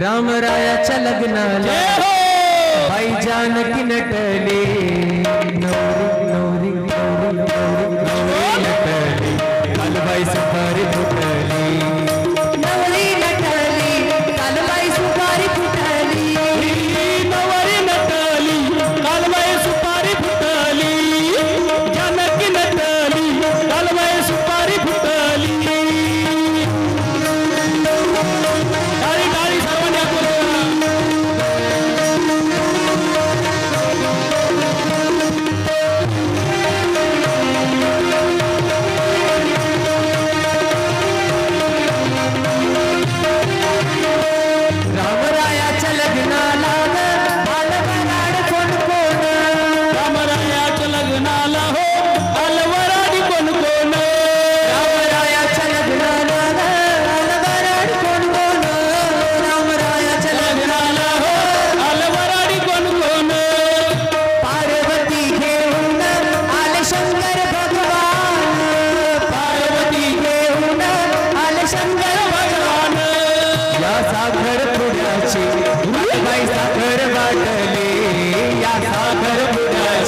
रामरायाच्या लग्नाला बाई जानकी नटली।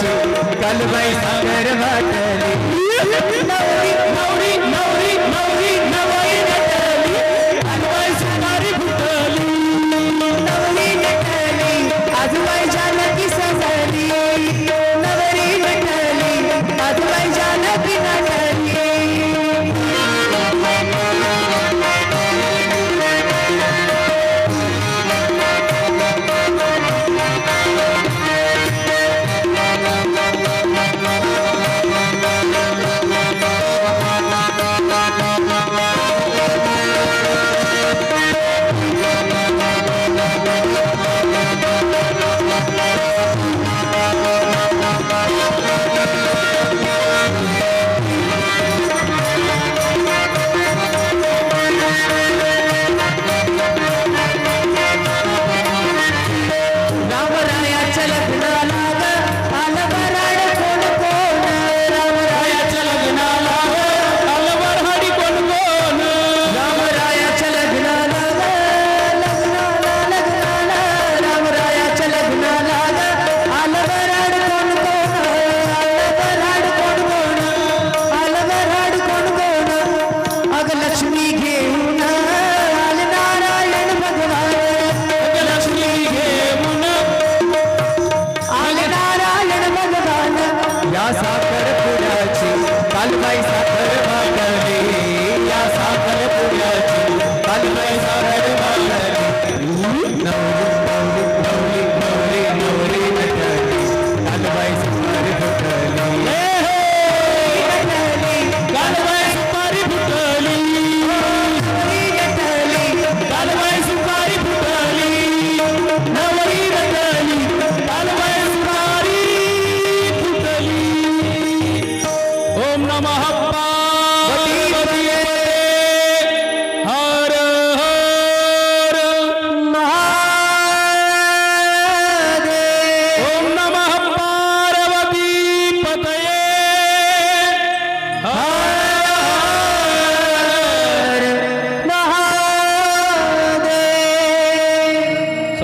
कालबाई सागर वाटली sacrifice